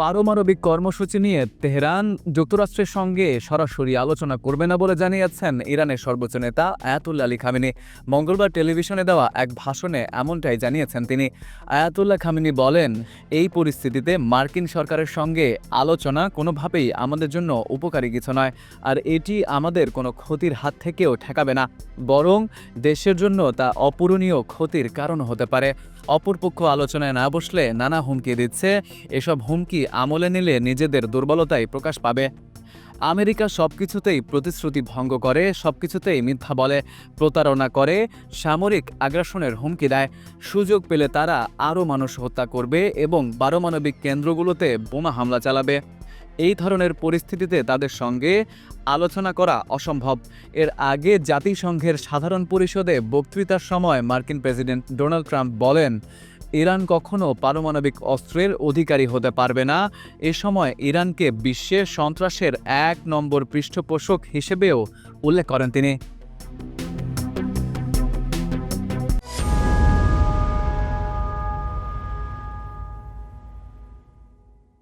পারমাণবিক কর্মসূচি নিয়ে তেহরান যুক্তরাষ্ট্রের সঙ্গে সরাসরি আলোচনা করবে না বলে জানিয়েছেন ইরানের সর্বোচ্চ নেতা আয়াতুল্লা আলী খামিনি। মঙ্গলবার টেলিভিশনে দেওয়া এক ভাষণে এমনটাই জানিয়েছেন তিনি। আয়াতুল্লাহ খামিনি বলেন, এই পরিস্থিতিতে মার্কিন সরকারের সঙ্গে আলোচনা কোনোভাবেই আমাদের জন্য উপকারী কিছু নয়, আর এটি আমাদের কোনো ক্ষতির হাত থেকেও ঠেকাবে না। বরং দেশের জন্য তা অপূরণীয় ক্ষতির কারণ হতে পারে। অপরপক্ষ আলোচনায় না বসলে নানা হুমকি দিচ্ছে। এসব হুমকি আমলে নিলে নিজেদের দুর্বলতাই প্রকাশ পাবে। আমেরিকা সব কিছুতেই প্রতিশ্রুতি ভঙ্গ করে সব কিছুতেই মিথ্যা বলে, প্রতারণা করে, সামরিক আগ্রাসনের হুমকি দেয়। সুযোগ পেলে তারা আরও মানুষ হত্যা করবে এবং পারমাণবিক কেন্দ্রগুলোতে বোমা হামলা চালাবে। এই ধরনের পরিস্থিতিতে তাদের সঙ্গে আলোচনা করা অসম্ভব। এর আগে জাতিসংঘের সাধারণ পরিষদে বক্তৃতার সময় মার্কিন প্রেসিডেন্ট ডোনাল্ড ট্রাম্প বলেন ইরান কখনো পারমাণবিক অস্ত্রের অধিকারী হতে পারবে না। এ সময় ইরানকে বিশ্বের সন্ত্রাসের এক নম্বর পৃষ্ঠপোষক হিসেবেও উল্লেখ করেন তিনি।